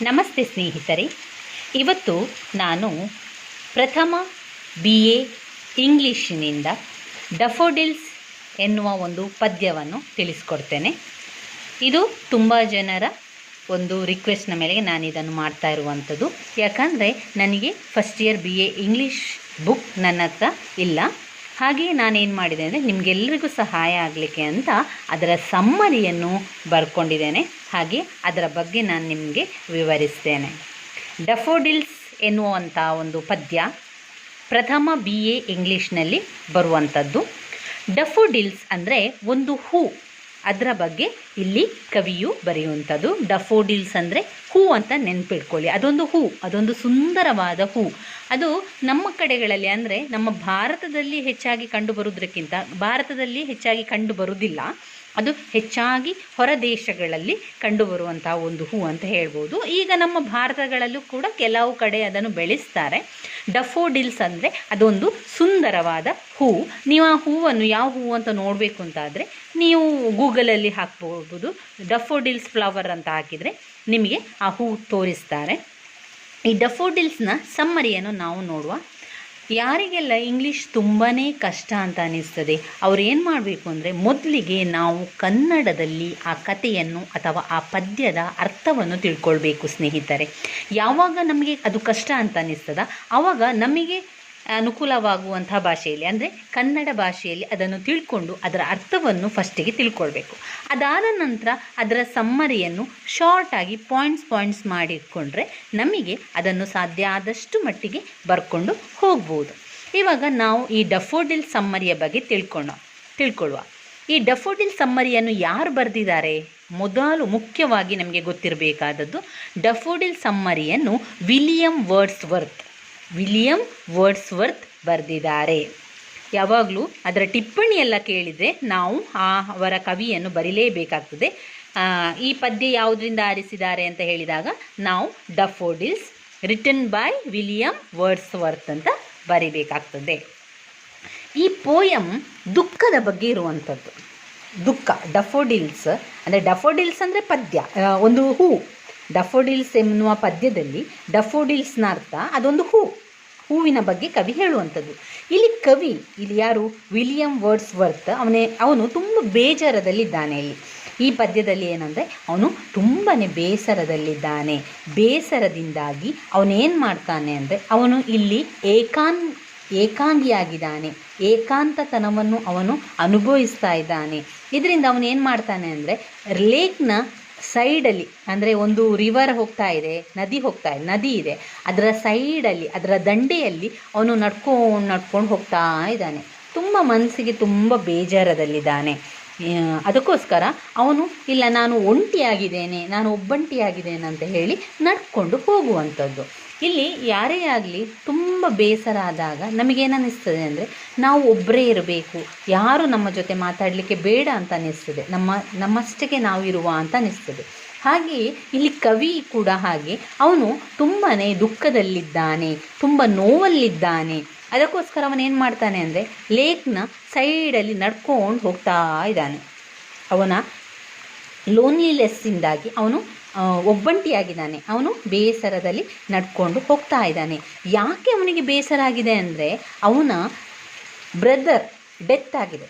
ನಮಸ್ತೆ ಸ್ನೇಹಿತರೆ. ಇವತ್ತು ನಾನು ಪ್ರಥಮ ಬಿ ಎ ಇಂಗ್ಲೀಷಿನಿಂದ ಡಫೋಡಿಲ್ಸ್ ಎನ್ನುವ ಒಂದು ಪದ್ಯವನ್ನು ತಿಳಿಸ್ಕೊಡ್ತೇನೆ. ಇದು ತುಂಬ ಜನರ ಒಂದು ರಿಕ್ವೆಸ್ಟ್ನ ಮೇಲೆಗೆ ನಾನು ಇದನ್ನು ಮಾಡ್ತಾ ಇರುವಂಥದ್ದು. ಯಾಕಂದರೆ ನನಗೆ first year B A English book ನನ್ನ ಹತ್ರ ಇಲ್ಲ. ಹಾಗೆಯೇ ನಾನೇನು ಮಾಡಿದೆ ಅಂದರೆ ನಿಮಗೆಲ್ಲರಿಗೂ ಸಹಾಯ ಆಗಲಿಕ್ಕೆ ಅಂತ ಅದರ ಸಮ್ಮರಿಯನ್ನು ಬರ್ಕೊಂಡಿದ್ದೇನೆ. ಹಾಗೆ ಅದರ ಬಗ್ಗೆ ನಾನು ನಿಮಗೆ ವಿವರಿಸ್ತೇನೆ. ಡಫೋಡಿಲ್ಸ್ ಎನ್ನುವಂಥ ಒಂದು ಪದ್ಯ ಪ್ರಥಮ ಬಿ ಎ ಇಂಗ್ಲೀಷ್ನಲ್ಲಿ ಬರುವಂಥದ್ದು ಡಫೋಡಿಲ್ಸ್ ಅಂದರೆ ಒಂದು ಹೂ. ಅದರ ಬಗ್ಗೆ ಇಲ್ಲಿ ಕವಿಯು ಬರೆಯುವಂಥದ್ದು. ಡಫೋಡಿಲ್ಸ್ ಅಂದರೆ ಹೂ ಅಂತ ನೆನ್ಪಿಟ್ಕೊಳ್ಳಿ. ಅದೊಂದು ಹೂ, ಅದೊಂದು ಸುಂದರವಾದ ಹೂ. ಅದು ನಮ್ಮ ಕಡೆಗಳಲ್ಲಿ ಅಂದರೆ ನಮ್ಮ ಭಾರತದಲ್ಲಿ ಹೆಚ್ಚಾಗಿ ಕಂಡು ಬರುವುದಕ್ಕಿಂತ ಭಾರತದಲ್ಲಿ ಹೆಚ್ಚಾಗಿ ಕಂಡು ಬರುವುದಿಲ್ಲ ಅದು ಹೆಚ್ಚಾಗಿ ಹೊರ ದೇಶಗಳಲ್ಲಿ ಕಂಡುಬರುವಂತಹ ಒಂದು ಹೂ ಅಂತ ಹೇಳ್ಬೋದು. ಈಗ ನಮ್ಮ ಭಾರತಗಳಲ್ಲೂ ಕೂಡ ಕೆಲವು ಕಡೆ ಅದನ್ನು ಬೆಳೆಸ್ತಾರೆ. ಡಫೋಡಿಲ್ಸ್ ಅಂದರೆ ಅದೊಂದು ಸುಂದರವಾದ ಹೂ. ನೀವು ಆ ಹೂವನ್ನು ಯಾವ ಹೂವು ಅಂತ ನೋಡಬೇಕು ಅಂತಾದರೆ ನೀವು ಗೂಗಲಲ್ಲಿ ಹಾಕ್ಬೋದು ಡಫೋಡಿಲ್ಸ್ ಫ್ಲವರ್ ಅಂತ ಹಾಕಿದರೆ ನಿಮಗೆ ಆ ಹೂ ತೋರಿಸ್ತಾರೆ. ಈ ಡಫೋಡಿಲ್ಸ್ನ ಸಮ್ಮರಿಯನ್ನು ನಾವು ನೋಡುವ ಯಾರಿಗೆಲ್ಲ ಇಂಗ್ಲೀಷ್ ತುಂಬಾ ಕಷ್ಟ ಅಂತ ಅನ್ನಿಸ್ತದೆ ಅವ್ರು ಏನು ಮಾಡಬೇಕು ಅಂದರೆ ಮೊದಲಿಗೆ ನಾವು ಕನ್ನಡದಲ್ಲಿ ಆ ಕಥೆಯನ್ನು ಅಥವಾ ಆ ಪದ್ಯದ ಅರ್ಥವನ್ನು ತಿಳ್ಕೊಳ್ಬೇಕು ಸ್ನೇಹಿತರೆ. ಯಾವಾಗ ನಮಗೆ ಅದು ಕಷ್ಟ ಅಂತ ಅನ್ನಿಸ್ತದ ಆವಾಗ ನಮಗೆ ಅನುಕೂಲವಾಗುವಂತಹ ಭಾಷೆಯಲ್ಲಿ, ಅಂದರೆ ಕನ್ನಡ ಭಾಷೆಯಲ್ಲಿ ಅದನ್ನು ತಿಳ್ಕೊಂಡು ಅದರ ಅರ್ಥವನ್ನು ಫಸ್ಟಿಗೆ ತಿಳ್ಕೊಳ್ಬೇಕು. ಅದಾದ ನಂತರ ಅದರ ಸಮ್ಮರಿಯನ್ನು ಶಾರ್ಟಾಗಿ ಪಾಯಿಂಟ್ಸ್ ಪಾಯಿಂಟ್ಸ್ ಮಾಡಿಕೊಂಡ್ರೆ ನಮಗೆ ಅದನ್ನು ಸಾಧ್ಯ ಆದಷ್ಟು ಮಟ್ಟಿಗೆ ಬರ್ಕೊಂಡು ಹೋಗ್ಬೋದು. ಇವಾಗ ನಾವು ಈ ಡಫೋಡಿಲ್ ಸಮ್ಮರಿಯ ಬಗ್ಗೆ ತಿಳ್ಕೊಳ ತಿಳ್ಕೊಳ್ಳುವ. ಈ ಡಫೋಡಿಲ್ ಸಮ್ಮರಿಯನ್ನು ಯಾರು ಬರೆದಿದ್ದಾರೆ? ಮೊದಲು ಮುಖ್ಯವಾಗಿ ನಮಗೆ ಗೊತ್ತಿರಬೇಕಾದದ್ದು ಡಫೋಡಿಲ್ ಸಮ್ಮರಿಯನ್ನು William Wordsworth William Wordsworth ಬರೆದಿದ್ದಾರೆ. ಯಾವಾಗಲೂ ಅದರ ಟಿಪ್ಪಣಿ ಎಲ್ಲ ಕೇಳಿದರೆ ನಾವು ಆ ಅವರ ಕವಿಯನ್ನು ಬರೀಲೇಬೇಕಾಗ್ತದೆ. ಈ ಪದ್ಯ ಯಾವುದರಿಂದ ಆರಿಸಿದ್ದಾರೆ ಅಂತ ಹೇಳಿದಾಗ ನಾವು daffodils written by William Wordsworth ಅಂತ ಬರಿಬೇಕಾಗ್ತದೆ. ಈ ಪೋಯಮ್ ದುಃಖದ ಬಗ್ಗೆ ಇರುವಂಥದ್ದು. ದುಃಖ ಡಫೋಡಿಲ್ಸ್ ಅಂದರೆ ಡಫೋಡಿಲ್ಸ್ ಅಂದರೆ ಪದ್ಯ ಒಂದು ಹೂ. ಡಫೋಡಿಲ್ಸ್ ಎನ್ನುವ ಪದ್ಯದಲ್ಲಿ ಡಫೋಡಿಲ್ಸ್ನ ಅರ್ಥ ಅದೊಂದು ಹೂ, ಹೂವಿನ ಬಗ್ಗೆ ಕವಿ ಹೇಳುವಂಥದ್ದು. ಇಲ್ಲಿ ಕವಿ, ಇಲ್ಲಿ ಯಾರು? ವಿಲಿಯಂ ವರ್ಡ್ಸ್ ವರ್ತ್ ಅವನೇ, ಅವನು ತುಂಬ ಬೇಜಾರದಲ್ಲಿದ್ದಾನೆ ಇಲ್ಲಿ. ಈ ಪದ್ಯದಲ್ಲಿ ಏನಂದರೆ, ಅವನು ತುಂಬಾ ಬೇಸರದಲ್ಲಿದ್ದಾನೆ. ಬೇಸರದಿಂದಾಗಿ ಅವನೇನು ಮಾಡ್ತಾನೆ ಅಂದರೆ, ಅವನು ಇಲ್ಲಿ ಏಕಾನ್, ಏಕಾಂಗಿಯಾಗಿದ್ದಾನೆ. ಏಕಾಂತತನವನ್ನು ಅವನು ಅನುಭವಿಸ್ತಾ ಇದ್ದಾನೆ. ಇದರಿಂದ ಅವನು ಏನು ಮಾಡ್ತಾನೆ ಅಂದರೆ, ಲೇಕ್ನ ಸೈಡಲ್ಲಿ, ಅಂದರೆ ಒಂದು ರಿವರ್ ಹೋಗ್ತಾ ಇದೆ, ನದಿ ಹೋಗ್ತಾ ಇದೆ, ನದಿ ಇದೆ. ಅದರ ಸೈಡಲ್ಲಿ, ಅದರ ದಂಡೆಯಲ್ಲಿ ಅವನು ನಡ್ಕೊಂಡು ನಡ್ಕೊಂಡು ಹೋಗ್ತಾ ಇದ್ದಾನೆ. ತುಂಬ ಮನಸ್ಸಿಗೆ ತುಂಬ ಬೇಜಾರದಲ್ಲಿದ್ದಾನೆ. ಅದಕ್ಕೋಸ್ಕರ ಅವನು, ಇಲ್ಲ, ನಾನು ಒಂಟಿಯಾಗಿದ್ದೇನೆ, ನಾನು ಒಬ್ಬಂಟಿಯಾಗಿದ್ದೇನೆ ಅಂತ ಹೇಳಿ ನಡ್ಕೊಂಡು ಹೋಗುವಂಥದ್ದು. ಇಲ್ಲಿ ಯಾರೇ ಆಗಲಿ ತುಂಬ ಬೇಸರ ಆದಾಗ ನಮಗೇನನ್ನಿಸ್ತದೆ ಅಂದರೆ ನಾವು ಒಬ್ಬರೇ ಇರಬೇಕು. ಯಾರು ನಮ್ಮ ಜೊತೆ ಮಾತಾಡಲಿಕ್ಕೆ ಬೇಡ ಅಂತ ಅನ್ನಿಸ್ತದೆ. ನಮ್ಮ, ನಮ್ಮಷ್ಟಕ್ಕೆ ನಾವು ಇರುವ ಅಂತ ಅನ್ನಿಸ್ತದೆ. ಹಾಗೆಯೇ ಇಲ್ಲಿ ಕವಿ ಕೂಡ ಹಾಗೆ. ಅವನು ತುಂಬಾ ದುಃಖದಲ್ಲಿದ್ದಾನೆ, ತುಂಬ ನೋವಲ್ಲಿದ್ದಾನೆ. ಅದಕ್ಕೋಸ್ಕರ ಅವನೇನು ಮಾಡ್ತಾನೆ ಅಂದರೆ ಲೇಕ್ನ ಸೈಡಲ್ಲಿ ನಡ್ಕೊಂಡು ಹೋಗ್ತಾ ಇದ್ದಾನೆ. ಅವನ ಲೋನ್ಲಿಲೆಸ್ಸಿಂದಾಗಿ ಅವನು ಒಬ್ಬಂಟಿಯಾಗಿದ್ದಾನೆ ಅವನು ಬೇಸರದಲ್ಲಿ ನಡ್ಕೊಂಡು ಹೋಗ್ತಾ ಇದ್ದಾನೆ. ಯಾಕೆ ಅವನಿಗೆ ಬೇಸರ ಆಗಿದೆ ಅಂದರೆ ಅವನ ಬ್ರದರ್ ಡೆತ್ ಆಗಿದೆ.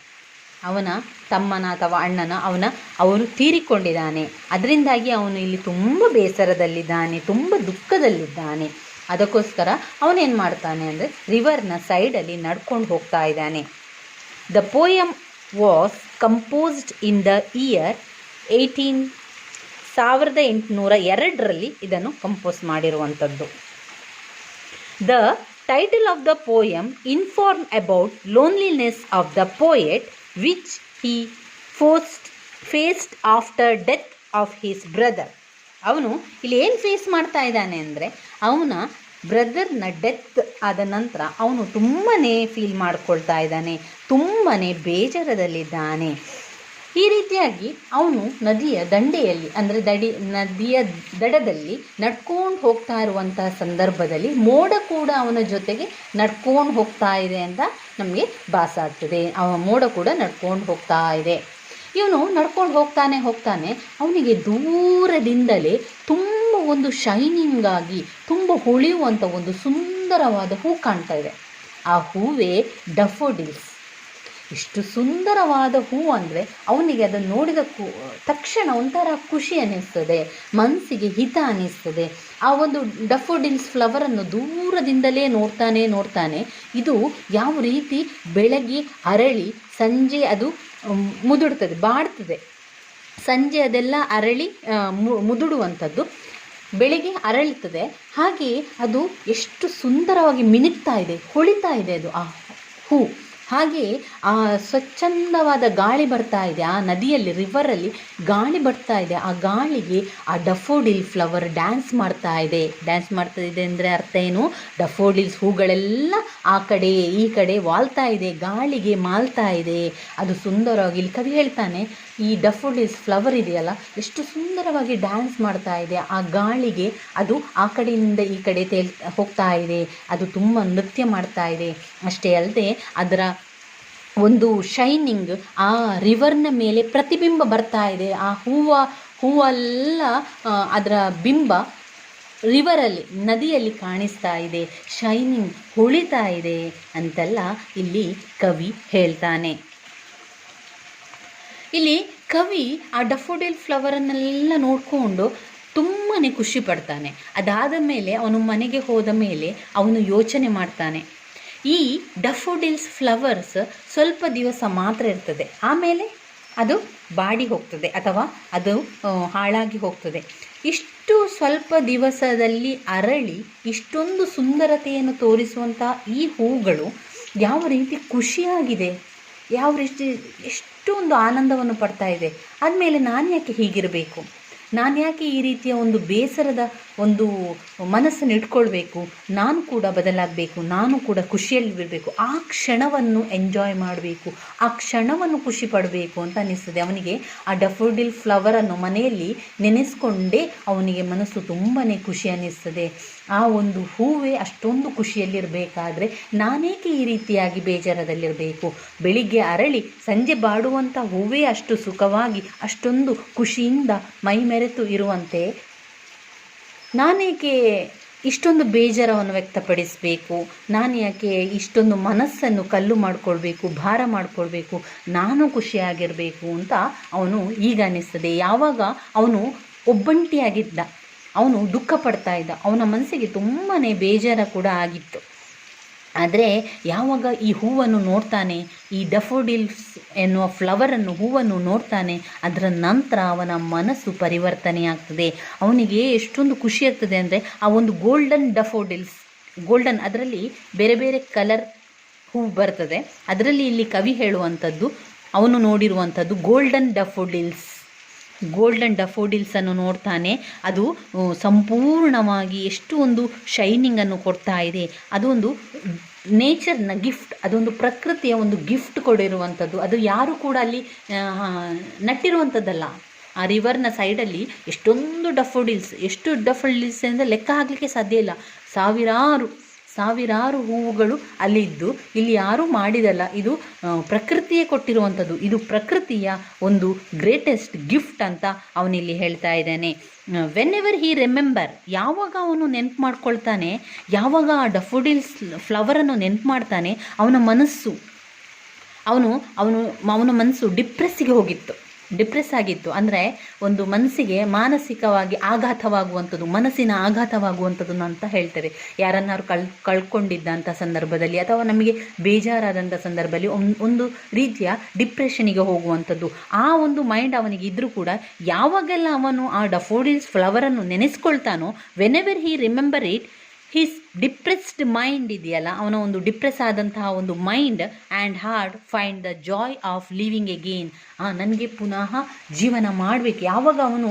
ಅವನ ತಮ್ಮನ ಅಥವಾ ಅಣ್ಣನ ಅವನ, ಅವನು ತೀರಿಕೊಂಡಿದ್ದಾನೆ. ಅದರಿಂದಾಗಿ ಅವನು ಇಲ್ಲಿ ತುಂಬ ಬೇಸರದಲ್ಲಿದ್ದಾನೆ, ತುಂಬ ದುಃಖದಲ್ಲಿದ್ದಾನೆ. ಅದಕ್ಕೋಸ್ಕರ ಅವನೇನು ಮಾಡ್ತಾನೆ ಅಂದರೆ ರಿವರ್ನ ಸೈಡಲ್ಲಿ ನಡ್ಕೊಂಡು ಹೋಗ್ತಾ ಇದ್ದಾನೆ. The poem was composed in the year eighteen ಸಾವಿರದ ಎಂಟುನೂರ ಎರಡರಲ್ಲಿ ಇದನ್ನು ಕಂಪೋಸ್ ಮಾಡಿರುವಂಥದ್ದು. The title of the poem inform about loneliness of the poet which he first faced after death of his brother ಅವನು ಇಲ್ಲಿ ಏನು ಫೇಸ್ ಮಾಡ್ತಾ ಇದ್ದಾನೆ ಅಂದರೆ, ಅವನ ಬ್ರದರ್ನ ಡೆತ್ ಆದ ನಂತರ ಅವನು ತುಂಬಾ ಫೀಲ್ ಮಾಡ್ಕೊಳ್ತಾ ಇದ್ದಾನೆ ತುಂಬಾ ಬೇಜಾರದಲ್ಲಿದ್ದಾನೆ. ಈ ರೀತಿಯಾಗಿ ಅವನು ನದಿಯ ದಂಡೆಯಲ್ಲಿ, ಅಂದರೆ ದಡಿ, ನದಿಯ ದಡದಲ್ಲಿ ನಡ್ಕೊಂಡು ಹೋಗ್ತಾ ಇರುವಂತಹ ಸಂದರ್ಭದಲ್ಲಿ ಮೋಡ ಕೂಡ ಅವನ ಜೊತೆಗೆ ನಡ್ಕೊಂಡು ಹೋಗ್ತಾ ಇದೆ ಅಂತ ನಮಗೆ ಭಾಸ ಆಗ್ತದೆ ಅವ ಮೋಡ ಕೂಡ ನಡ್ಕೊಂಡು ಹೋಗ್ತಾ ಇದೆ. ಇವನು ನಡ್ಕೊಂಡು ಹೋಗ್ತಾನೆ ಹೋಗ್ತಾನೆ, ಅವನಿಗೆ ದೂರದಿಂದಲೇ ತುಂಬ ಒಂದು ಶೈನಿಂಗ್ ಆಗಿ, ತುಂಬ ಹೊಳೆಯುವಂಥ ಒಂದು ಸುಂದರವಾದ ಹೂ ಕಾಣ್ತಾ ಇದೆ. ಆ ಹೂವೇ ಡಫೋಡಿಲ್ಸ್ ಎಷ್ಟು ಸುಂದರವಾದ ಹೂ ಅಂದರೆ ಅವನಿಗೆ ಅದನ್ನು ನೋಡಿದ ಕು ತಕ್ಷಣ ಒಂಥರ ಖುಷಿ ಅನ್ನಿಸ್ತದೆ ಮನಸ್ಸಿಗೆ ಹಿತ ಅನ್ನಿಸ್ತದೆ. ಆ ಒಂದು ಡಫೋಡಿಲ್ಸ್ ಫ್ಲವರನ್ನು ದೂರದಿಂದಲೇ ನೋಡ್ತಾನೆ ನೋಡ್ತಾನೆ. ಇದು ಯಾವ ರೀತಿ ಬೆಳಗ್ಗೆ ಅರಳಿ, ಸಂಜೆ ಅದು ಮುದುಡ್ತದೆ, ಬಾಡ್ತದೆ. ಸಂಜೆ ಅದೆಲ್ಲ ಅರಳಿ ಮುದುಡುವಂಥದ್ದು. ಬೆಳಿಗ್ಗೆ ಅರಳುತ್ತದೆ ಹಾಗೆ ಅದು ಎಷ್ಟು ಸುಂದರವಾಗಿ ಮಿನುಗ್ತಾ ಇದೆ, ಹೊಳಿತಾ ಇದೆ ಅದು ಆ ಹೂ. ಹಾಗೆ ಆ ಸ್ವಚ್ಛಂದವಾದ ಗಾಳಿ ಬರ್ತಾ ಇದೆ. ಆ ನದಿಯಲ್ಲಿ ರಿವರಲ್ಲಿ ಗಾಳಿ ಬರ್ತಾ ಇದೆ. ಆ ಗಾಳಿಗೆ ಆ ಡಫೋಡಿಲ್ ಫ್ಲವರ್ ಡ್ಯಾನ್ಸ್ ಮಾಡ್ತಾ ಇದೆ. ಡ್ಯಾನ್ಸ್ ಮಾಡ್ತಾ ಇದೆ ಅಂದರೆ ಅರ್ಥ ಏನು? ಡಫೋಡಿಲ್ಸ್ ಹೂಗಳೆಲ್ಲ ಆ ಕಡೆ, ಈ ಕಡೆ ವಾಲ್ತಾ ಇದೆ. ಗಾಳಿಗೆ ಮಾಲ್ತಾ ಇದೆ. ಅದು ಸುಂದರವಾಗಿ, ಇಲ್ಲಿ ಕವಿ ಹೇಳ್ತಾನೆ ಈ ಡಫೋಡಿಲ್ಸ್ ಫ್ಲವರ್ ಇದೆಯಲ್ಲ? ಎಷ್ಟು ಸುಂದರವಾಗಿ ಡ್ಯಾನ್ಸ್ ಮಾಡ್ತಾ ಇದೆ. ಆ ಗಾಳಿಗೆ ಅದು ಆ ಕಡೆಯಿಂದ ಈ ಕಡೆ ತೇಲ್ ಹೋಗ್ತಾ ಇದೆ. ಅದು ತುಂಬ ನೃತ್ಯ ಮಾಡ್ತಾ ಇದೆ. ಅಷ್ಟೇ ಅಲ್ಲದೆ ಅದರ ಒಂದು ಶೈನಿಂಗ್ ಆ ರಿವರ್ನ ಮೇಲೆ ಪ್ರತಿಬಿಂಬ ಬರ್ತಾ ಇದೆ. ಆ ಹೂವ, ಹೂವೆಲ್ಲ ಅದರ ಬಿಂಬ ರಿವರಲ್ಲಿ ನದಿಯಲ್ಲಿ ಕಾಣಿಸ್ತಾ ಇದೆ. ಶೈನಿಂಗ್ ಹೊಳಿತಾ ಇದೆ ಅಂತೆಲ್ಲ ಇಲ್ಲಿ ಕವಿ ಹೇಳ್ತಾನೆ. ಇಲ್ಲಿ ಕವಿ ಆ ಡಫೋಡಿಲ್ ಫ್ಲವರನ್ನೆಲ್ಲ ನೋಡಿಕೊಂಡು ತುಂಬಾ ಖುಷಿ ಪಡ್ತಾನೆ. ಅದಾದ ಮೇಲೆ ಅವನು ಮನೆಗೆ ಹೋದ ಮೇಲೆ ಅವನು ಯೋಚನೆ ಮಾಡ್ತಾನೆ. ಈ ಡಫೋಡಿಲ್ಸ್ ಫ್ಲವರ್ಸ್ ಸ್ವಲ್ಪ ದಿವಸ ಮಾತ್ರ ಇರ್ತದೆ. ಆಮೇಲೆ ಅದು ಬಾಡಿ ಹೋಗ್ತದೆ ಅಥವಾ ಅದು ಹಾಳಾಗಿ ಹೋಗ್ತದೆ. ಇಷ್ಟು ಸ್ವಲ್ಪ ದಿವಸದಲ್ಲಿ ಅರಳಿ ಇಷ್ಟೊಂದು ಸುಂದರತೆಯನ್ನು ತೋರಿಸುವಂಥ ಈ ಹೂಗಳು ಯಾವ ರೀತಿ ಖುಷಿಯಾಗಿದೆ. ಯಾವ ರೀತಿ ಎಷ್ಟೊಂದು ಆನಂದವನ್ನು ಪಡ್ತಾ ಇದೆ. ಆದಮೇಲೆ ನಾನು ಯಾಕೆ ಹೀಗಿರಬೇಕು? ನಾನು ಯಾಕೆ ಈ ರೀತಿಯ ಒಂದು ಬೇಸರದ ಒಂದು ಮನಸ್ಸನ್ನು ಇಟ್ಕೊಳ್ಬೇಕು. ನಾನು ಕೂಡ ಬದಲಾಗಬೇಕು. ನಾನು ಕೂಡ ಖುಷಿಯಲ್ಲಿ ಬಿಡಬೇಕು ಆ ಕ್ಷಣವನ್ನು ಎಂಜಾಯ್ ಮಾಡಬೇಕು. ಆ ಕ್ಷಣವನ್ನು ಖುಷಿ ಪಡಬೇಕು ಅಂತ ಅನ್ನಿಸ್ತದೆ. ಅವನಿಗೆ ಆ ಡಫೋಡಿಲ್ ಫ್ಲವರನ್ನು ಮನೆಯಲ್ಲಿ ನೆನೆಸ್ಕೊಂಡೇ ಅವನಿಗೆ ಮನಸ್ಸು ತುಂಬಾ ಖುಷಿ ಅನ್ನಿಸ್ತದೆ. ಆ ಒಂದು ಹೂವೇ ಅಷ್ಟೊಂದು ಖುಷಿಯಲ್ಲಿರಬೇಕಾದ್ರೆ ನಾನೇಕೆ ಈ ರೀತಿಯಾಗಿ ಬೇಜಾರದಲ್ಲಿರಬೇಕು? ಬೆಳಿಗ್ಗೆ ಅರಳಿ ಸಂಜೆ ಬಾಡುವಂಥ ಹೂವೇ ಅಷ್ಟು ಸುಖವಾಗಿ, ಅಷ್ಟೊಂದು ಖುಷಿಯಿಂದ ಮೈ ಮೆರೆತು ಇರುವಂತೆ ನಾನೇಕೆ ಇಷ್ಟೊಂದು ಬೇಜಾರವನ್ನು ವ್ಯಕ್ತಪಡಿಸಬೇಕು? ನಾನು ಯಾಕೆ ಇಷ್ಟೊಂದು ಮನಸ್ಸನ್ನು ಕಲ್ಲು ಮಾಡಿಕೊಳ್ಬೇಕು, ಭಾರ ಮಾಡಿಕೊಳ್ಬೇಕು, ನಾನು ಖುಷಿಯಾಗಿರಬೇಕು ಅಂತ ಅವನು ಈಗ ಅನ್ನಿಸ್ತದೆ. ಯಾವಾಗ ಅವನು ಒಬ್ಬಂಟಿಯಾಗಿದ್ದ, ಅವನು ದುಃಖ ಪಡ್ತಾ ಇದ್ದ, ಅವನ ಮನಸ್ಸಿಗೆ ತುಂಬಾ ಬೇಜಾರ ಕೂಡ ಆಗಿತ್ತು. ಆದರೆ ಯಾವಾಗ ಈ ಹೂವನ್ನು ನೋಡ್ತಾನೆ, ಈ ಡಫೋಡಿಲ್ಸ್ ಎನ್ನುವ ಫ್ಲವರನ್ನು ಹೂವನ್ನು ನೋಡ್ತಾನೆ, ಅದರ ನಂತರ ಅವನ ಮನಸ್ಸು ಪರಿವರ್ತನೆಯಾಗ್ತದೆ ಅವನಿಗೆ ಎಷ್ಟೊಂದು ಖುಷಿ ಆಗ್ತದೆ ಅಂದರೆ ಆ ಒಂದು ಗೋಲ್ಡನ್ ಡಫೋಡಿಲ್ಸ್ ಗೋಲ್ಡನ್ ಅದರಲ್ಲಿ ಬೇರೆ ಬೇರೆ ಕಲರ್ ಹೂ ಬರ್ತದೆ. ಅದರಲ್ಲಿ ಇಲ್ಲಿ ಕವಿ ಹೇಳುವಂಥದ್ದು, ಅವನು ನೋಡಿರುವಂಥದ್ದು ಗೋಲ್ಡನ್ ಡಫೋಡಿಲ್ಸ್ ಗೋಲ್ಡನ್ ಡಫೋಡಿಲ್ಸನ್ನು ನೋಡ್ತಾನೆ. ಅದು ಸಂಪೂರ್ಣವಾಗಿ ಎಷ್ಟು ಒಂದು ಶೈನಿಂಗನ್ನು ಕೊಡ್ತಾ ಇದೆ. ಅದು ಒಂದು ನೇಚರ್ನ ಗಿಫ್ಟ್ ಅದೊಂದು ಪ್ರಕೃತಿಯ ಒಂದು ಗಿಫ್ಟ್ ಕೊಡಿರುವಂಥದ್ದು. ಅದು ಯಾರು ಕೂಡ ಅಲ್ಲಿ ನಟ್ಟಿರುವಂಥದ್ದಲ್ಲ. ಆ ರಿವರ್ನ ಸೈಡಲ್ಲಿ ಎಷ್ಟೊಂದು ಡಫೋಡಿಲ್ಸ್ ಎಷ್ಟು ಡಫೋಡಿಲ್ಸ್ ಅಂದರೆ ಲೆಕ್ಕ ಹಾಕಲಿಕ್ಕೆ ಸಾಧ್ಯ ಇಲ್ಲ. ಸಾವಿರಾರು ಸಾವಿರಾರು ಹೂವುಗಳು ಅಲ್ಲಿದ್ದು, ಇಲ್ಲಿ ಯಾರೂ ಮಾಡಿದಲ್ಲ. ಇದು ಪ್ರಕೃತಿಯೇ ಕೊಟ್ಟಿರುವಂಥದ್ದು. ಇದು ಪ್ರಕೃತಿಯ ಒಂದು ಗ್ರೇಟೆಸ್ಟ್ ಗಿಫ್ಟ್ ಅಂತ ಅವನಿಲ್ಲಿ ಹೇಳ್ತಾ ಇದ್ದಾನೆ. ವೆನ್ ಎವರ್ ಹಿ ರಿಮೆಂಬರ್ ಯಾವಾಗ ಅವನು ನೆನ್ಪು ಮಾಡ್ಕೊಳ್ತಾನೆ, ಯಾವಾಗ ಆ ಡಫೋಡಿಲ್ಸ್ ಫ್ಲವರನ್ನು ನೆನ್ಪು ಮಾಡ್ತಾನೆ, ಅವನ ಮನಸ್ಸು, ಅವನು ಅವನು, ಅವನ ಮನಸ್ಸು ಡಿಪ್ರೆಸ್ಸಿಗೆ ಹೋಗಿತ್ತು. ಡಿಪ್ರೆಸ್ ಆಗಿತ್ತು. ಅಂದರೆ ಒಂದು ಮನಸ್ಸಿಗೆ ಮಾನಸಿಕವಾಗಿ ಆಘಾತವಾಗುವಂಥದ್ದು, ಮನಸ್ಸಿನ ಆಘಾತವಾಗುವಂಥದ್ದು ಅಂತ ಹೇಳ್ತೇವೆ ಯಾರನ್ನಾರು ಕಳ್, ಕಳ್ಕೊಂಡಿದ್ದಂಥ ಸಂದರ್ಭದಲ್ಲಿ ಅಥವಾ ನಮಗೆ ಬೇಜಾರಾದಂಥ ಸಂದರ್ಭದಲ್ಲಿ ಒಂದ್- ಒಂದು ರೀತಿಯ ಡಿಪ್ರೆಷನಿಗೆ ಹೋಗುವಂಥದ್ದು. ಆ ಒಂದು ಮೈಂಡ್ ಅವನಿಗೆ ಇದ್ದರೂ ಕೂಡ ಯಾವಾಗೆಲ್ಲ ಅವನು ಆ ಡಫೋಡಿಲ್ಸ್ ಫ್ಲವರನ್ನು ನೆನೆಸ್ಕೊಳ್ತಾನೋ whenever he remember it his depressed mind ಇದೆಯಲ್ಲ? ಅವನ ಒಂದು ಡಿಪ್ರೆಸ್ ಆದಂತಹ ಒಂದು mind and heart find the joy of living again ನನಗೆ ಪುನಃ ಜೀವನ ಮಾಡಬೇಕು. ಯಾವಾಗ ಅವನು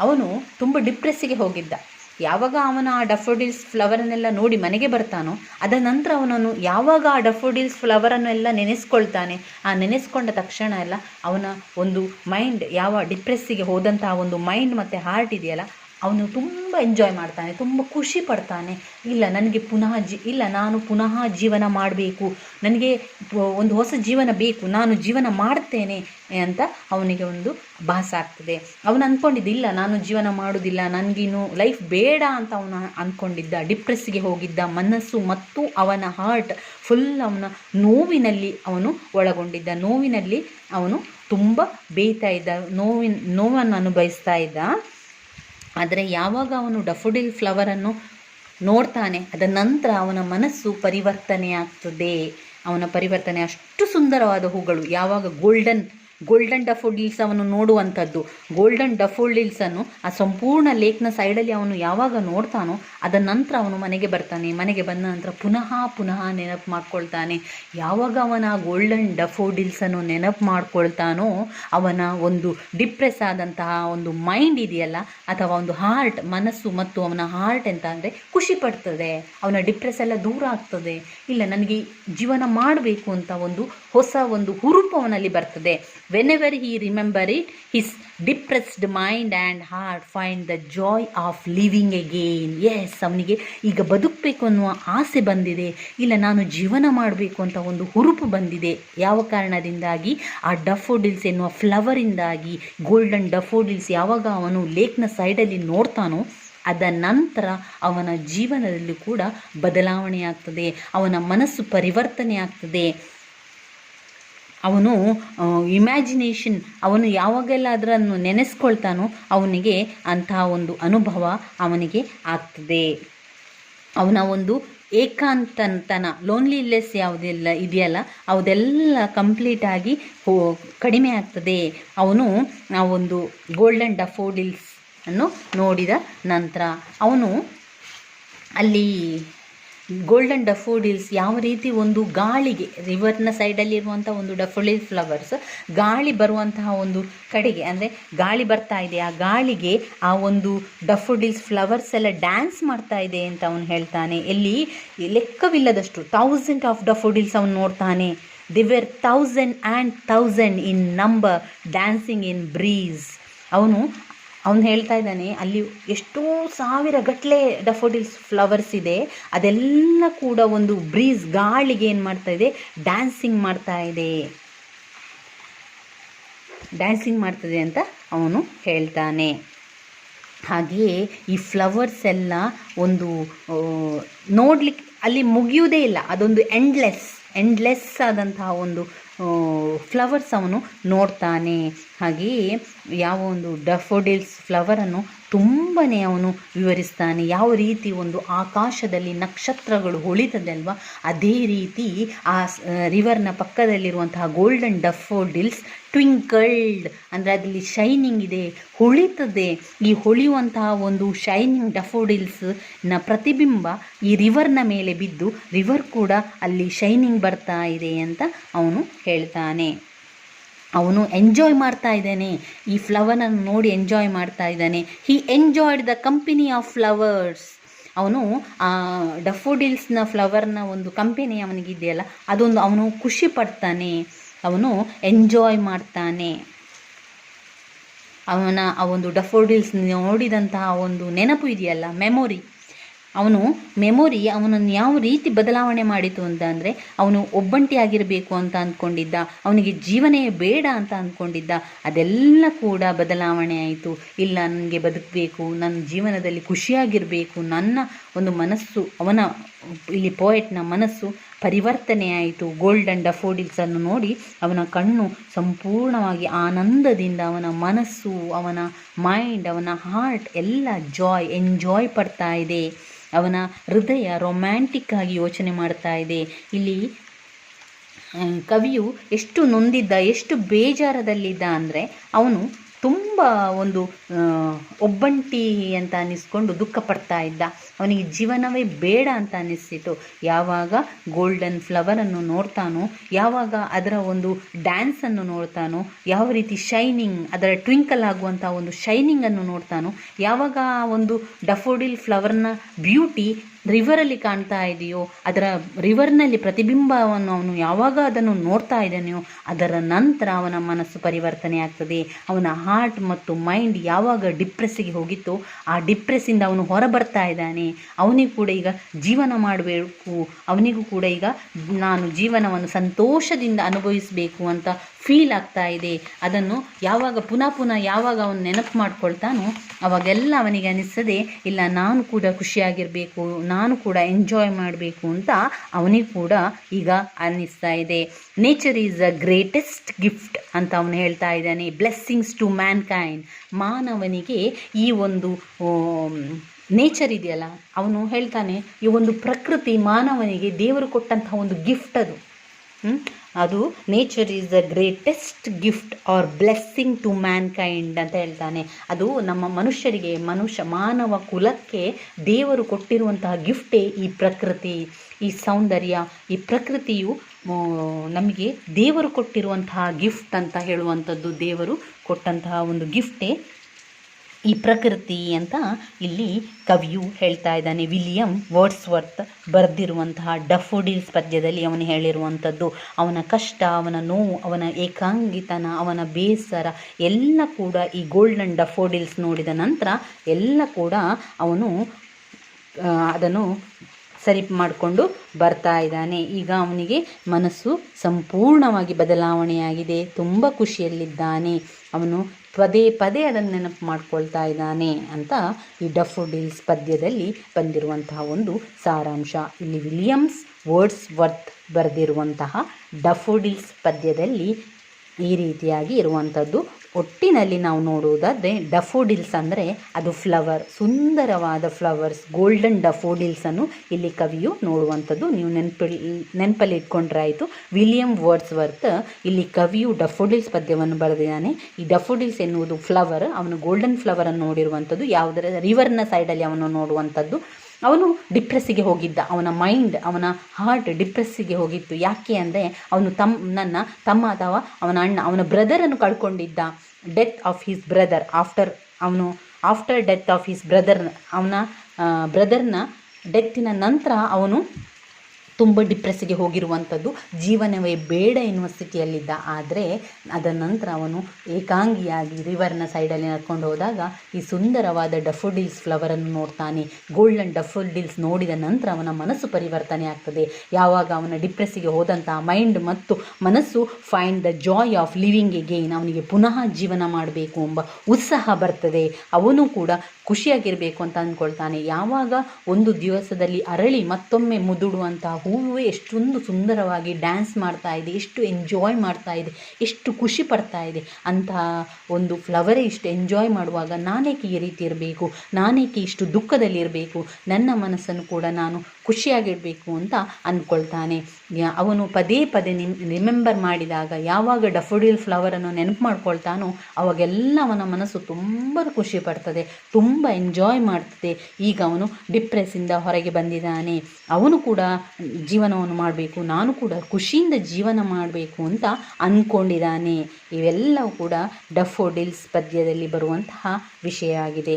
ಅವನು ತುಂಬ ಡಿಪ್ರೆಸ್ಸಿಗೆ ಹೋಗಿದ್ದ. ಯಾವಾಗ ಅವನ ಆ ಡಫೋಡಿಲ್ಸ್ ಫ್ಲವರನ್ನೆಲ್ಲ ನೋಡಿ ಮನೆಗೆ ಬರ್ತಾನೋ, ಅದ ನಂತರ ಅವನನ್ನು ಯಾವಾಗ ಆ ಡಫೋಡಿಲ್ಸ್ ಫ್ಲವರನ್ನೆಲ್ಲ ನೆನೆಸ್ಕೊಳ್ತಾನೆ? ಆ, ನೆನೆಸ್ಕೊಂಡ ತಕ್ಷಣ ಎಲ್ಲ ಅವನ ಒಂದು ಮೈಂಡ್ ಯಾವ ಡಿಪ್ರೆಸ್ಸಿಗೆ ಹೋದಂತಹ ಒಂದು ಮೈಂಡ್ ಮತ್ತು ಹಾರ್ಟ್ ಇದೆಯಲ್ಲ ಅವನು ತುಂಬ ಎಂಜಾಯ್ ಮಾಡ್ತಾನೆ, ತುಂಬ ಖುಷಿ ಪಡ್ತಾನೆ. ಇಲ್ಲ, ನನಗೆ ಪುನಃ ಜಿ, ಇಲ್ಲ, ನಾನು ಪುನಃ ಜೀವನ ಮಾಡಬೇಕು. ನನಗೆ ಒಂದು ಹೊಸ ಜೀವನ ಬೇಕು, ನಾನು ಜೀವನ ಮಾಡ್ತೇನೆ ಅಂತ ಅವನಿಗೆ ಒಂದು ಭಾಸ ಆಗ್ತದೆ. ಅವನು ಅಂದ್ಕೊಂಡಿದ್ದ ಇಲ್ಲ, ನಾನು ಜೀವನ ಮಾಡೋದಿಲ್ಲ ನನಗಿನ್ನು ಲೈಫ್ ಬೇಡ ಅಂತ ಅವನು ಅಂದ್ಕೊಂಡಿದ್ದ ಡಿಪ್ರೆಸ್ಗೆ ಹೋಗಿದ್ದ, ಮನಸ್ಸು ಮತ್ತು ಅವನ ಹಾರ್ಟ್ ಫುಲ್ ಅವನ ನೋವಿನಲ್ಲಿ ಅವನು ಒಳಗೊಂಡಿದ್ದ. ನೋವಿನಲ್ಲಿ ಅವನು ತುಂಬ ಬೇಯ್ತಾ ಇದ್ದ, ನೋವಿನ, ನೋವನ್ನು ಅನುಭವಿಸ್ತಾ ಇದ್ದ. ಆದರೆ ಯಾವಾಗ ಅವನು ಡಫೋಡಿಲ್ ಫ್ಲವರನ್ನು ನೋಡ್ತಾನೆ ಅದರ ನಂತರ ಅವನ ಮನಸ್ಸು ಪರಿವರ್ತನೆ ಆಗ್ತದೆ ಅವನ ಪರಿವರ್ತನೆ ಅಷ್ಟು ಸುಂದರವಾದ ಹೂಗಳು, ಯಾವಾಗ ಗೋಲ್ಡನ್ ಗೋಲ್ಡನ್ ಡಫೋಡಿಲ್ಸ್ ಅವನು ನೋಡುವಂಥದ್ದು. ಗೋಲ್ಡನ್ ಡಫೋಡಿಲ್ಸನ್ನು ಆ ಸಂಪೂರ್ಣ ಲೇಕ್ನ ಸೈಡಲ್ಲಿ ಅವನು ಯಾವಾಗ ನೋಡ್ತಾನೋ ಅದರ ನಂತರ ಅವನು ಮನೆಗೆ ಬರ್ತಾನೆ. ಮನೆಗೆ ಬಂದ ನಂತರ ಪುನಃ ಪುನಃ ನೆನಪು ಮಾಡ್ಕೊಳ್ತಾನೆ. ಯಾವಾಗ ಅವನ ಆ ಗೋಲ್ಡನ್ ಡಫೋಡಿಲ್ಸನ್ನು ನೆನಪು ಮಾಡ್ಕೊಳ್ತಾನೋ, ಅವನ ಒಂದು ಡಿಪ್ರೆಸ್ ಆದಂತಹ ಒಂದು ಮೈಂಡ್ ಇದೆಯಲ್ಲ, ಅಥವಾ ಒಂದು ಹಾರ್ಟ್ ಮನಸ್ಸು ಮತ್ತು ಅವನ ಹಾರ್ಟ್ ಎಂತ ಅಂದರೆ ಖುಷಿ ಪಡ್ತದೆ. ಅವನ ಡಿಪ್ರೆಸ್ ಎಲ್ಲ ದೂರ ಆಗ್ತದೆ. ಇಲ್ಲ, ನನಗೆ ಜೀವನ ಮಾಡಬೇಕು ಅಂತ ಒಂದು ಹೊಸ ಒಂದು ಹುರುಪು ಅವನಲ್ಲಿ ಬರ್ತದೆ. Whenever he remember it his depressed mind and heart find the joy of living again yes ಅವನಿಗೆ ಈಗ ಬದುಕಬೇಕು ಅನ್ನುವ ಆಸೆ ಬಂದಿದೆ. ಇಲ್ಲ, ನಾನು ಜೀವನ ಮಾಡಬೇಕು ಅಂತ ಒಂದು ಹುರುಪು ಬಂದಿದೆ. ಯಾವ ಕಾರಣದಿಂದಾಗಿ? ಆ ಡಫೋಡಿಲ್ಸ್ ಎನ್ನುವ ಫ್ಲವರಿಂದಾಗಿ ಗೋಲ್ಡನ್ ಡಫೋಡಿಲ್ಸ್ ಯಾವಾಗ ಅವನು ಲೇಕ್ನ ಸೈಡಲ್ಲಿ ನೋಡ್ತಾನೋ, ಅದ ನಂತರ ಅವನ ಜೀವನದಲ್ಲಿ ಕೂಡ ಬದಲಾವಣೆ ಆಗ್ತದೆ. ಅವನ ಮನಸ್ಸು ಪರಿವರ್ತನೆ ಆಗ್ತದೆ. ಅವನು ಇಮ್ಯಾಜಿನೇಷನ್ ಅವನು ಯಾವಾಗೆಲ್ಲ ಅದರನ್ನು ನೆನೆಸ್ಕೊಳ್ತಾನೋ ಅವನಿಗೆ ಅಂತಹ ಒಂದು ಅನುಭವ ಅವನಿಗೆ ಆಗ್ತದೆ. ಅವನ ಒಂದು ಏಕಾಂತತನ ಲೋನ್ಲಿನೆಸ್ ಯಾವುದೆಲ್ಲ ಇದೆಯಲ್ಲ ಅದೆಲ್ಲ ಕಂಪ್ಲೀಟಾಗಿ ಹೋ, ಕಡಿಮೆ ಆಗ್ತದೆ. ಅವನು, ಆ ಒಂದು ಗೋಲ್ಡನ್ ಡಫೋಡಿಲ್ಸ್ ಅನ್ನು ನೋಡಿದ ನಂತರ ಅವನು ಅಲ್ಲಿ ಗೋಲ್ಡನ್ ಡಫೋಡಿಲ್ಸ್ ಯಾವ ರೀತಿ ಒಂದು ಗಾಳಿಗೆ ರಿವರ್ನ ಸೈಡಲ್ಲಿರುವಂಥ ಒಂದು ಡಫೋಡಿಲ್ ಫ್ಲವರ್ಸ್ ಗಾಳಿ ಬರುವಂತಹ ಒಂದು ಕಡೆಗೆ, ಅಂದರೆ ಗಾಳಿ ಬರ್ತಾ ಇದೆ, ಆ ಗಾಳಿಗೆ ಆ ಒಂದು ಡಫೋಡಿಲ್ಸ್ ಫ್ಲವರ್ಸ್ ಎಲ್ಲ ಡ್ಯಾನ್ಸ್ ಮಾಡ್ತಾ ಇದೆ ಅಂತ ಅವನು ಹೇಳ್ತಾನೆ. ಎಲ್ಲಿ? ಲೆಕ್ಕವಿಲ್ಲದಷ್ಟು ಥೌಸಂಡ್ ಆಫ್ ಡಫೋಡಿಲ್ಸ್ ಅವನು ನೋಡ್ತಾನೆ. The were thousand and thousand in number dancing in breeze ಅವನು ಅವನು ಹೇಳ್ತಾ ಇದ್ದಾನೆ, ಅಲ್ಲಿ ಎಷ್ಟೋ ಸಾವಿರ ಗಟ್ಟಲೆ ಡಫೋಡಿಲ್ಸ್ ಫ್ಲವರ್ಸ್ ಇದೆ. ಅದೆಲ್ಲ ಕೂಡ ಒಂದು ಬ್ರೀಸ್ ಗಾಳಿಗೆ ಏನು ಮಾಡ್ತಾ ಇದೆ? ಡ್ಯಾನ್ಸಿಂಗ್ ಮಾಡ್ತಾ ಇದೆ. ಡ್ಯಾನ್ಸಿಂಗ್ ಮಾಡ್ತದೆ ಅಂತ ಅವನು ಹೇಳ್ತಾನೆ. ಹಾಗೆಯೇ ಈ ಫ್ಲವರ್ಸ್ ಎಲ್ಲ ಒಂದು ನೋಡ್ಲಿಕ್ಕೆ ಅಲ್ಲಿ ಮುಗಿಯುವುದೇ ಇಲ್ಲ. ಅದೊಂದು ಎಂಡ್ಲೆಸ್ ಎಂಡ್ಲೆಸ್ ಆದಂತಹ ಒಂದು ಫ್ಲವರ್ಸ್ ಅವನು ನೋಡ್ತಾನೆ. ಹಾಗೆಯೇ ಯಾವ ಒಂದು ಡಫೋಡಿಲ್ಸ್ ಫ್ಲವರನ್ನು ತುಂಬನೇ ಅವನು ವಿವರಿಸ್ತಾನೆ. ಯಾವ ರೀತಿ ಒಂದು ಆಕಾಶದಲ್ಲಿ ನಕ್ಷತ್ರಗಳು ಹೊಳಿತದೆ ಅಲ್ವಾ ಅದೇ ರೀತಿ ಆ ರಿವರ್ನ ಪಕ್ಕದಲ್ಲಿರುವಂತಹ ಗೋಲ್ಡನ್ ಡಫೋಡಿಲ್ಸ್ ಟ್ವಿಂಕಲ್ಡ್ ಅಂದರೆ ಅದರಲ್ಲಿ ಶೈನಿಂಗ್ ಇದೆ ಹೊಳಿತದೆ ಈ ಹೊಳೆಯುವಂತಹ ಒಂದು ಶೈನಿಂಗ್ ಡಫೋಡಿಲ್ಸ್ನ ಪ್ರತಿಬಿಂಬ ಈ ರಿವರ್ನ ಮೇಲೆ ಬಿದ್ದು ರಿವರ್ ಕೂಡ ಅಲ್ಲಿ ಶೈನಿಂಗ್ ಬರ್ತಾ ಇದೆ ಅಂತ ಅವನು ಹೇಳ್ತಾನೆ. ಅವನು ಎಂಜಾಯ್ ಮಾಡ್ತಾ ಇದ್ದಾನೆ. ಈ ಫ್ಲವರನ್ನು ನೋಡಿ ಎಂಜಾಯ್ ಮಾಡ್ತಾ ಇದ್ದಾನೆ. He enjoyed the company of flowers ಅವನು, ಆ ಡಫೋಡಿಲ್ಸ್ನ ಫ್ಲವರ್ನ ಒಂದು ಕಂಪನಿ ಅವನಿಗಿದೆಯಲ್ಲ, ಅದೊಂದು ಅವನು ಖುಷಿ ಪಡ್ತಾನೆ. ಅವನು ಎಂಜಾಯ್ ಮಾಡ್ತಾನೆ. ಅವನ, ಆ ಒಂದು ಡಫೋಡಿಲ್ಸ್ ನೋಡಿದಂತಹ ಒಂದು ನೆನಪು ಇದೆಯಲ್ಲ ಮೆಮೊರಿ ಅವನು ಮೆಮೊರಿ ಅವನನ್ನು ಯಾವ ರೀತಿ ಬದಲಾವಣೆ ಮಾಡಿತು ಅಂತ ಅಂದರೆ ಅವನು ಒಬ್ಬಂಟಿಯಾಗಿರಬೇಕು ಅಂತ ಅಂದ್ಕೊಂಡಿದ್ದ, ಅವನಿಗೆ ಜೀವನೇ ಬೇಡ ಅಂತ ಅಂದ್ಕೊಂಡಿದ್ದ, ಅದೆಲ್ಲ ಕೂಡ ಬದಲಾವಣೆ ಆಯಿತು. ಇಲ್ಲ, ನನಗೆ ಬದುಕಬೇಕು, ನನ್ನ ಜೀವನದಲ್ಲಿ ಖುಷಿಯಾಗಿರಬೇಕು, ನನ್ನ ಒಂದು ಮನಸ್ಸು, ಅವನ ಇಲ್ಲಿ ಪೋಯೆಟ್ನ ಮನಸ್ಸು ಪರಿವರ್ತನೆಯಾಯಿತು. ಗೋಲ್ಡನ್ ಡಫೋಡಿಲ್ಸನ್ನು ನೋಡಿ ಅವನ ಕಣ್ಣು ಸಂಪೂರ್ಣವಾಗಿ ಆನಂದದಿಂದ ಅವನ ಮನಸ್ಸು, ಅವನ ಮೈಂಡ್ ಅವನ ಹಾರ್ಟ್ ಎಲ್ಲ ಜಾಯ್ ಎಂಜಾಯ್ ಪಡ್ತಾ ಇದೆ. ಅವನ ಹೃದಯ ರೊಮ್ಯಾಂಟಿಕ್ ಆಗಿ ಯೋಚನೆ ಮಾಡ್ತಾ ಇದೆ. ಇಲ್ಲಿ ಕವಿಯು ಎಷ್ಟು ನೊಂದಿದ್ದ, ಎಷ್ಟು ಬೇಜಾರದಲ್ಲಿದ್ದ ಅಂದರೆ ಅವನು ತುಂಬ ಒಂದು ಒಬ್ಬಂಟಿ ಅಂತ ಅನ್ನಿಸ್ಕೊಂಡು ದುಃಖ ಪಡ್ತಾ ಇದ್ದ. ಅವನಿಗೆ ಜೀವನವೇ ಬೇಡ ಅಂತ ಅನ್ನಿಸ್ತಿತ್ತು. ಯಾವಾಗ ಗೋಲ್ಡನ್ ಫ್ಲವರನ್ನು ನೋಡ್ತಾನೋ, ಯಾವಾಗ ಅದರ ಒಂದು ಡ್ಯಾನ್ಸನ್ನು ನೋಡ್ತಾನೋ, ಯಾವ ರೀತಿ ಶೈನಿಂಗ್ ಅದರ ಟ್ವಿಂಕಲ್ ಆಗುವಂಥ ಒಂದು ಶೈನಿಂಗನ್ನು ನೋಡ್ತಾನೋ, ಯಾವಾಗ ಆ ಒಂದು ಡಫೋಡಿಲ್ ಫ್ಲವರ್ನ ಬ್ಯೂಟಿ ರಿವರಲ್ಲಿ ಕಾಣ್ತಾ ಇದೆಯೋ, ಅದರ ರಿವರ್ನಲ್ಲಿ ಪ್ರತಿಬಿಂಬವನ್ನು ಅವನು ಯಾವಾಗ ಅದನ್ನು ನೋಡ್ತಾ ಇದ್ದಾನೆಯೋ, ಅದರ ನಂತರ ಅವನ ಮನಸ್ಸು ಪರಿವರ್ತನೆ ಆಗ್ತದೆ. ಅವನ ಹಾರ್ಟ್ ಮತ್ತು ಮೈಂಡ್ ಯಾವಾಗ ಡಿಪ್ರೆಸ್ಸಿಗೆ ಹೋಗಿತ್ತೋ, ಆ ಡಿಪ್ರೆಸ್ಸಿಂದ ಅವನು ಹೊರಬರ್ತಾ ಇದ್ದಾನೆ. ಅವನಿಗೂ ಕೂಡ ಈಗ ಜೀವನ ಮಾಡಬೇಕು. ಅವನಿಗೂ ಕೂಡ ಈಗ ನಾನು ಜೀವನವನ್ನು ಸಂತೋಷದಿಂದ ಅನುಭವಿಸಬೇಕು ಅಂತ ಫೀಲ್ ಆಗ್ತಾ ಇದೆ. ಅದನ್ನು ಯಾವಾಗ ಪುನಃ ಪುನಃ ಯಾವಾಗ ಅವನು ನೆನಪು ಮಾಡ್ಕೊಳ್ತಾನೋ ಅವಾಗೆಲ್ಲ ಅವನಿಗೆ ಅನಿಸ್ತದೆ, ಇಲ್ಲ ನಾನು ಕೂಡ ಖುಷಿಯಾಗಿರಬೇಕು, ನಾನು ಕೂಡ ಎಂಜಾಯ್ ಮಾಡಬೇಕು ಅಂತ ಅವನಿಗೆ ಕೂಡ ಈಗ ಅನ್ನಿಸ್ತಾ ಇದೆ. Nature is a greatest gift ಅಂತ ಅವನು ಹೇಳ್ತಾ ಇದ್ದಾನೆ. ಬ್ಲೆಸ್ಸಿಂಗ್ಸ್ ಟು ಮ್ಯಾನ್ ಕೈಂಡ್ ಮಾನವನಿಗೆ ಈ ಒಂದು ನೇಚರ್ ಇದೆಯಲ್ಲ, ಅವನು ಹೇಳ್ತಾನೆ, ಈ ಒಂದು ಪ್ರಕೃತಿ ಮಾನವನಿಗೆ ದೇವರು ಕೊಟ್ಟಂತಹ ಒಂದು ಗಿಫ್ಟ್ ಅದು. ಅದು nature is the greatest gift or blessing to mankind ಅಂತ ಹೇಳ್ತಾನೆ. ಅದು ನಮ್ಮ ಮನುಷ್ಯರಿಗೆ, ಮನುಷ್ಯ ಮಾನವ ಕುಲಕ್ಕೆ ದೇವರು ಕೊಟ್ಟಿರುವಂತಹ ಗಿಫ್ಟೇ ಈ ಪ್ರಕೃತಿ, ಈ ಸೌಂದರ್ಯ, ಈ ಪ್ರಕೃತಿಯು ನಮಗೆ ದೇವರು ಕೊಟ್ಟಿರುವಂತಹ ಗಿಫ್ಟ್ ಅಂತ ಹೇಳುವಂಥದ್ದು ದೇವರು ಕೊಟ್ಟಂತಹ ಒಂದು ಗಿಫ್ಟೇ ಈ ಪ್ರಕೃತಿ ಅಂತ ಇಲ್ಲಿ ಕವಿಯು ಹೇಳ್ತಾ ಇದ್ದಾನೆ. ವಿಲಿಯಂ ವರ್ಡ್ಸ್ವರ್ತ್ ಬರೆದಿರುವಂತಹ ಡಫೋಡಿಲ್ಸ್ ಪದ್ಯದಲ್ಲಿ ಅವನು ಹೇಳಿರುವಂಥದ್ದು, ಅವನ ಕಷ್ಟ, ಅವನ ನೋವು, ಅವನ ಏಕಾಂಗಿತನ, ಅವನ ಬೇಸರ, ಎಲ್ಲ ಕೂಡ ಈ ಗೋಲ್ಡನ್ ಡಫೋಡಿಲ್ಸ್ ನೋಡಿದ ನಂತರ ಎಲ್ಲ ಕೂಡ ಅವನು ಅದನ್ನು ಸರಿ ಮಾಡಿಕೊಂಡು ಬರ್ತಾ ಇದ್ದಾನೆ. ಈಗ ಅವನಿಗೆ ಮನಸ್ಸು ಸಂಪೂರ್ಣವಾಗಿ ಬದಲಾವಣೆಯಾಗಿದೆ. ತುಂಬ ಖುಷಿಯಲ್ಲಿದ್ದಾನೆ. ಅವನು ಪದೇ ಪದೇ ಅದನ್ನು ನೆನಪು ಮಾಡ್ಕೊಳ್ತಾ ಇದ್ದಾನೆ ಅಂತ ಈ ಡಫೋಡಿಲ್ಸ್ ಪದ್ಯದಲ್ಲಿ ಬಂದಿರುವಂತಹ ಒಂದು ಸಾರಾಂಶ. ಇಲ್ಲಿ ವಿಲಿಯಮ್ಸ್ ವರ್ಡ್ಸ್ ವರ್ತ್ ಬರೆದಿರುವಂತಹ ಡಫೋಡಿಲ್ಸ್ ಪದ್ಯದಲ್ಲಿ ಈ ರೀತಿಯಾಗಿ ಇರುವಂಥದ್ದು ಒಟ್ಟಿನಲ್ಲಿ ನಾವು ನೋಡುವುದಾದರೆ ಡಫೋಡಿಲ್ಸ್ ಅಂದರೆ ಅದು ಫ್ಲವರ್, ಸುಂದರವಾದ ಫ್ಲವರ್ಸ್, ಗೋಲ್ಡನ್ ಡಫೋಡಿಲ್ಸನ್ನು ಇಲ್ಲಿ ಕವಿಯು ನೋಡುವಂಥದ್ದು. ನೀವು ನೆನಪಲ್ಲಿ ನೆನಪಲ್ಲಿ ಇಟ್ಕೊಂಡ್ರೆ ಆಯಿತು ವಿಲಿಯಂ ವರ್ಡ್ಸ್ ವರ್ತ್ ಇಲ್ಲಿ ಕವಿಯು ಡಫೋಡಿಲ್ಸ್ ಪದ್ಯವನ್ನು ಬರೆದಿದ್ದಾನೆ. ಈ ಡಫೋಡಿಲ್ಸ್ ಎನ್ನುವುದು ಫ್ಲವರ್, ಅವನು ಗೋಲ್ಡನ್ ಫ್ಲವರನ್ನು ನೋಡಿರುವಂಥದ್ದು. ಯಾವುದರ, ರಿವರ್ನ ಸೈಡಲ್ಲಿ ಅವನು ನೋಡುವಂಥದ್ದು. ಅವನು ಡಿಪ್ರೆಸ್ಸಿಗೆ ಹೋಗಿದ್ದ. ಅವನ ಮೈಂಡ್, ಅವನ ಹಾರ್ಟ್ ಡಿಪ್ರೆಸ್ಸಿಗೆ ಹೋಗಿತ್ತು. ಯಾಕೆ ಅಂದರೆ ಅವನು ತಮ್ಮ ನನ್ನ ತಮ್ಮ ಅಥವಾ ಅವನ ಅಣ್ಣ, ಅವನ ಬ್ರದರನ್ನು ಕಳ್ಕೊಂಡಿದ್ದ. Death of his brother after ಅವನು after death of his brother ಅವನ ಬ್ರದರ್ನ ಡೆತ್ತಿನ ನಂತರ ಅವನು ತುಂಬ ಡಿಪ್ರೆಸ್ಸಿಗೆ ಹೋಗಿರುವಂಥದ್ದು. ಜೀವನವೇ ಬೇಡ ಎನ್ನುವ ಸ್ಥಿತಿಯಲ್ಲಿದ್ದ. ಆದರೆ ಅದರ ನಂತರ ಅವನು ಏಕಾಂಗಿಯಾಗಿ ರಿವರ್ನ ಸೈಡಲ್ಲಿ ನಡ್ಕೊಂಡು ಹೋದಾಗ ಈ ಸುಂದರವಾದ ಡಫೋಡಿಲ್ಸ್ ಫ್ಲವರನ್ನು ನೋಡ್ತಾನೆ. ಗೋಲ್ಡನ್ ಡಫೋಡಿಲ್ಸ್ ನೋಡಿದ ನಂತರ ಅವನ ಮನಸ್ಸು ಪರಿವರ್ತನೆ ಆಗ್ತದೆ. ಯಾವಾಗ ಅವನ ಡಿಪ್ರೆಸ್ಸಿಗೆ ಹೋದಂತಹ ಮೈಂಡ್ ಮತ್ತು ಮನಸ್ಸು find the joy of living again ಅವನಿಗೆ ಪುನಃ ಜೀವನ ಮಾಡಬೇಕು ಎಂಬ ಉತ್ಸಾಹ ಬರ್ತದೆ. ಅವನು ಕೂಡ ಖುಷಿಯಾಗಿರಬೇಕು ಅಂತ ಅಂದ್ಕೊಳ್ತಾನೆ. ಯಾವಾಗ ಒಂದು ದಿವಸದಲ್ಲಿ ಅರಳಿ ಮತ್ತೊಮ್ಮೆ ಮುದುಡುವಂತಹ ಹೂವು ಎಷ್ಟೊಂದು ಸುಂದರವಾಗಿ ಡ್ಯಾನ್ಸ್ ಮಾಡ್ತಾ ಇದೆ, ಎಷ್ಟು ಎಂಜಾಯ್ ಮಾಡ್ತಾ ಇದೆ, ಎಷ್ಟು ಖುಷಿ ಪಡ್ತಾ ಇದೆ. ಅಂತಹ ಒಂದು ಫ್ಲವರೇ ಇಷ್ಟು ಎಂಜಾಯ್ ಮಾಡುವಾಗ ನಾನೇಕೆ ಈ ರೀತಿ ಇರಬೇಕು? ನಾನೇಕೆ ಇಷ್ಟು ದುಃಖದಲ್ಲಿರಬೇಕು? ನನ್ನ ಮನಸ್ಸನ್ನು ಕೂಡ ನಾನು ಖುಷಿಯಾಗಿಡಬೇಕು ಅಂತ ಅಂದ್ಕೊಳ್ತಾನೆ ಅವನು ಪದೇ ಪದೇ ನಿಮ್ ರಿಮೆಂಬರ್ ಮಾಡಿದಾಗ ಯಾವಾಗ ಡಫೋಡಿಲ್ ಫ್ಲವರನ್ನು ನೆನಪು ಮಾಡ್ಕೊಳ್ತಾನೋ ಅವಾಗೆಲ್ಲ ಅವನ ಮನಸ್ಸು ತುಂಬ ಖುಷಿ ಪಡ್ತದೆ, ತುಂಬ ಎಂಜಾಯ್ ಮಾಡ್ತದೆ. ಈಗ ಅವನು ಡಿಪ್ರೆಸ್ಸಿಂದ ಹೊರಗೆ ಬಂದಿದ್ದಾನೆ. ಅವನು ಕೂಡ ಜೀವನವನ್ನು ಮಾಡಬೇಕು, ನಾನು ಕೂಡ ಖುಷಿಯಿಂದ ಜೀವನ ಮಾಡಬೇಕು ಅಂತ ಅಂದ್ಕೊಂಡಿದ್ದಾನೆ ಇವೆಲ್ಲವೂ ಕೂಡ ಡಫೋಡಿಲ್ಸ್ ಪದ್ಯದಲ್ಲಿ ಬರುವಂತಹ ವಿಷಯ ಆಗಿದೆ.